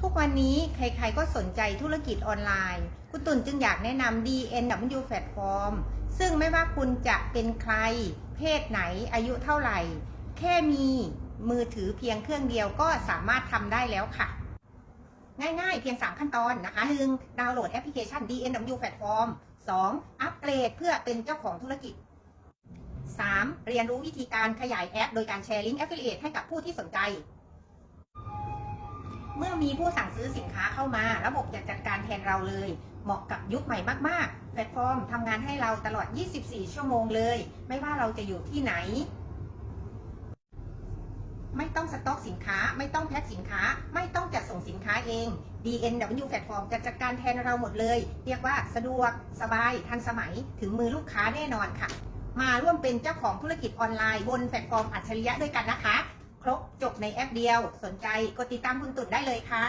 ทุกวันนี้ใครๆก็สนใจธุรกิจออนไลน์ คุณตุนจึงอยากแนะนำ DNW Platform ซึ่งไม่ว่าคุณจะเป็นใคร เพศไหน อายุเท่าไหร่ แค่มีมือถือเพียงเครื่องเดียวก็สามารถทำได้แล้วค่ะ ง่ายๆ เพียง 3 ขั้นตอนนะคะ 1. ดาวน์โหลดแอปพลิเคชัน DNW Platform 2. อัปเกรดเพื่อเป็นเจ้าของธุรกิจ 3. เรียนรู้วิธีการขยายแอป โดยการแชร์ลิงก์ Affiliate ให้กับผู้ที่สนใจ เมื่อมีผู้สั่งซื้อสินค้าเข้ามา ระบบจะจัดการแทนเราเลย เหมาะกับยุคใหม่มากๆ แพลตฟอร์มทำงานให้เราตลอด 24 ชั่วโมงเลย ไม่ว่าเราจะอยู่ที่ไหน ไม่ต้องสต็อกสินค้า ไม่ต้องแพ็คสินค้า ไม่ต้องจัดส่งสินค้าเอง DNW Platform จะจัดการแทนเราหมดเลย เรียกว่าสะดวกสบายทันสมัยถึงมือลูกค้าแน่นอนค่ะ มาร่วมเป็นเจ้าของธุรกิจออนไลน์บนแพลตฟอร์มอัจฉริยะด้วยกันนะคะ ครบจบในแอปเดียว สนใจกดติดตามคุณตุ่นได้เลยค่ะ